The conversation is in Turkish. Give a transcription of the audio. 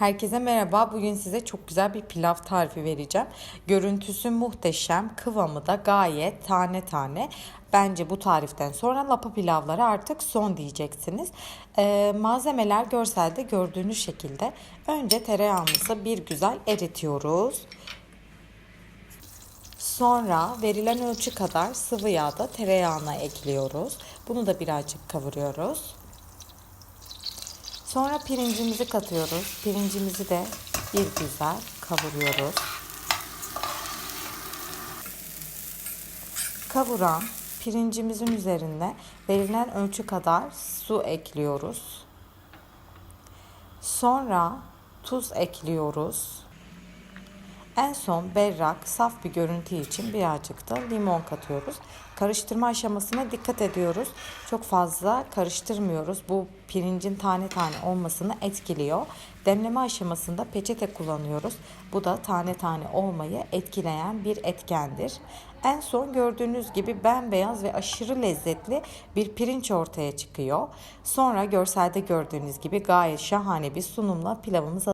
Herkese merhaba. Bugün size çok güzel bir pilav tarifi vereceğim. Görüntüsü muhteşem, kıvamı da gayet tane tane. Bence bu tariften sonra lapa pilavlara artık son diyeceksiniz. Ee, malzemeler görselde gördüğünüz şekilde. Önce tereyağımızı bir güzel eritiyoruz. Sonra verilen ölçü kadar sıvı yağ da tereyağına ekliyoruz. Bunu da birazcık kavuruyoruz. Sonra pirincimizi katıyoruz. Pirincimizi de bir güzel kavuruyoruz. Kavuran pirincimizin üzerine verilen ölçü kadar su ekliyoruz. Sonra tuz ekliyoruz. En son berrak, saf bir görüntü için birazcık da limon katıyoruz. Karıştırma aşamasına dikkat ediyoruz. Çok fazla karıştırmıyoruz. Bu pirincin tane tane olmasını etkiliyor. Demleme aşamasında peçete kullanıyoruz. Bu da tane tane olmayı etkileyen bir etkendir. En son gördüğünüz gibi bembeyaz ve aşırı lezzetli bir pirinç ortaya çıkıyor. Sonra görselde gördüğünüz gibi gayet şahane bir sunumla pilavımız